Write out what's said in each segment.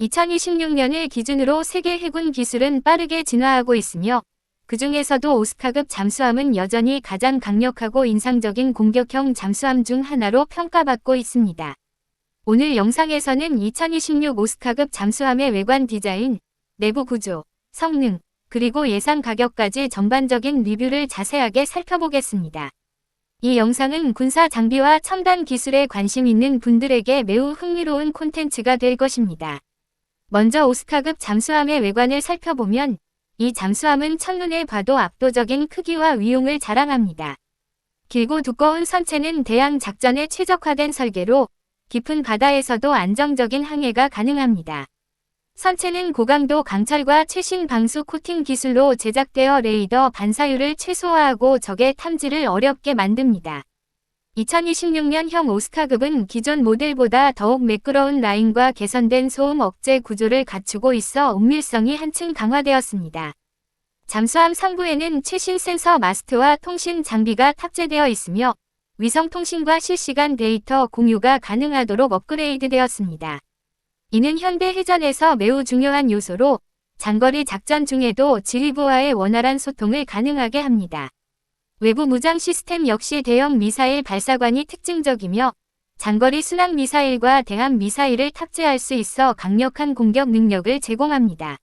2026년을 기준으로 세계 해군 기술은 빠르게 진화하고 있으며 그 중에서도 오스카급 잠수함은 여전히 가장 강력하고 인상적인 공격형 잠수함 중 하나로 평가받고 있습니다. 오늘 영상에서는 2026 오스카급 잠수함의 외관 디자인, 내부 구조, 성능, 그리고 예상 가격까지 전반적인 리뷰를 자세하게 살펴보겠습니다. 이 영상은 군사 장비와 첨단 기술에 관심 있는 분들에게 매우 흥미로운 콘텐츠가 될 것입니다. 먼저 오스카급 잠수함의 외관을 살펴보면 이 잠수함은 첫눈에 봐도 압도적인 크기와 위용을 자랑합니다. 길고 두꺼운 선체는 대양 작전에 최적화된 설계로 깊은 바다에서도 안정적인 항해가 가능합니다. 선체는 고강도 강철과 최신 방수 코팅 기술로 제작되어 레이더 반사율을 최소화하고 적의 탐지를 어렵게 만듭니다. 2026년형 오스카급은 기존 모델보다 더욱 매끄러운 라인과 개선된 소음 억제 구조를 갖추고 있어 은밀성이 한층 강화되었습니다. 잠수함 상부에는 최신 센서 마스트와 통신 장비가 탑재되어 있으며 위성 통신과 실시간 데이터 공유가 가능하도록 업그레이드되었습니다. 이는 현대 해전에서 매우 중요한 요소로 장거리 작전 중에도 지휘부와의 원활한 소통을 가능하게 합니다. 외부 무장 시스템 역시 대형 미사일 발사관이 특징적이며 장거리 순항 미사일과 대함 미사일을 탑재할 수 있어 강력한 공격 능력을 제공합니다.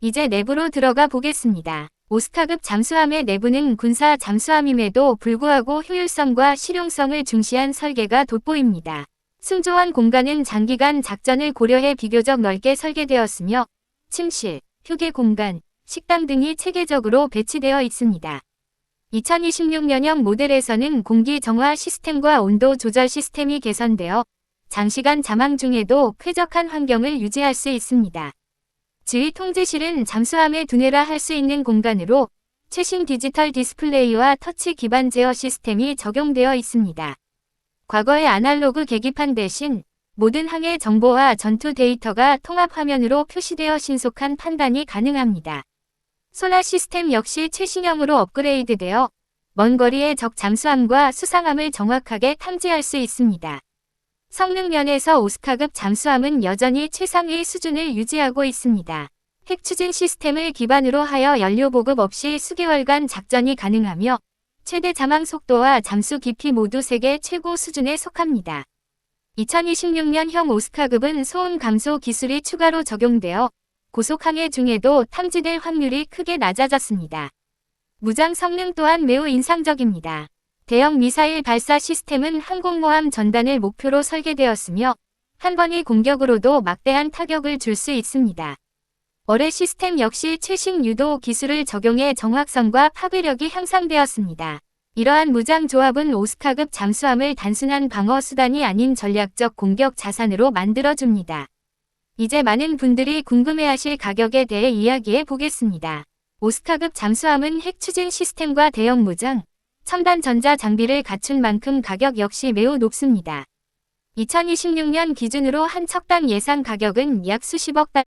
이제 내부로 들어가 보겠습니다. 오스카급 잠수함의 내부는 군사 잠수함임에도 불구하고 효율성과 실용성을 중시한 설계가 돋보입니다. 승조원 공간은 장기간 작전을 고려해 비교적 넓게 설계되었으며 침실, 휴게 공간, 식당 등이 체계적으로 배치되어 있습니다. 2026년형 모델에서는 공기 정화 시스템과 온도 조절 시스템이 개선되어 장시간 잠항 중에도 쾌적한 환경을 유지할 수 있습니다. 지휘 통제실은 잠수함에 두뇌라 할 수 있는 공간으로 최신 디지털 디스플레이와 터치 기반 제어 시스템이 적용되어 있습니다. 과거의 아날로그 계기판 대신 모든 항해 정보와 전투 데이터가 통합 화면으로 표시되어 신속한 판단이 가능합니다. 소라 시스템 역시 최신형으로 업그레이드되어 먼 거리의 적 잠수함과 수상함을 정확하게 탐지할 수 있습니다. 성능 면에서 오스카급 잠수함은 여전히 최상의 수준을 유지하고 있습니다. 핵 추진 시스템을 기반으로 하여 연료 보급 없이 수개월간 작전이 가능하며 최대 잠항 속도와 잠수 깊이 모두 세계 최고 수준에 속합니다. 2026년형 오스카급은 소음 감소 기술이 추가로 적용되어 고속항해 중에도 탐지될 확률이 크게 낮아졌습니다. 무장 성능 또한 매우 인상적입니다. 대형 미사일 발사 시스템은 항공모함 전단을 목표로 설계되었으며 한 번의 공격으로도 막대한 타격을 줄 수 있습니다. 어뢰 시스템 역시 최신 유도 기술을 적용해 정확성과 파괴력이 향상되었습니다. 이러한 무장 조합은 오스카급 잠수함을 단순한 방어 수단이 아닌 전략적 공격 자산으로 만들어줍니다. 이제 많은 분들이 궁금해하실 가격에 대해 이야기해 보겠습니다. 오스카급 잠수함은 핵 추진 시스템과 대형 무장, 첨단 전자 장비를 갖춘 만큼 가격 역시 매우 높습니다. 2026년 기준으로 한 척당 예상 가격은 약 수십억 달